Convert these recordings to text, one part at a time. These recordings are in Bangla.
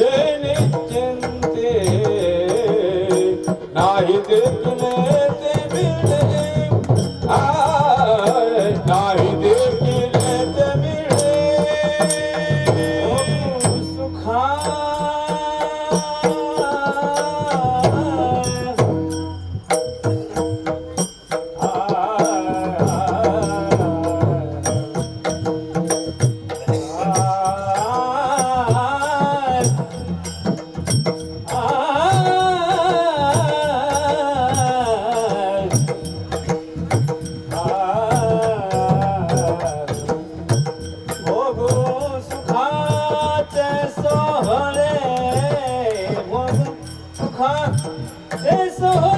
Yeah. É sou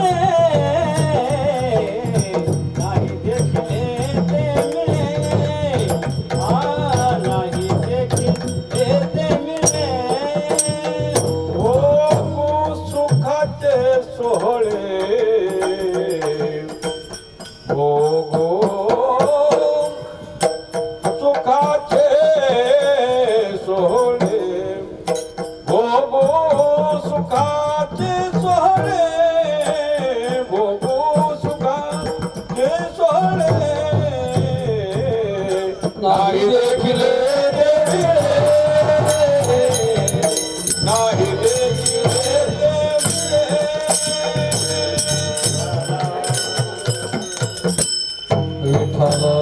করে নাই দেখলে নাই দেখলে রেখা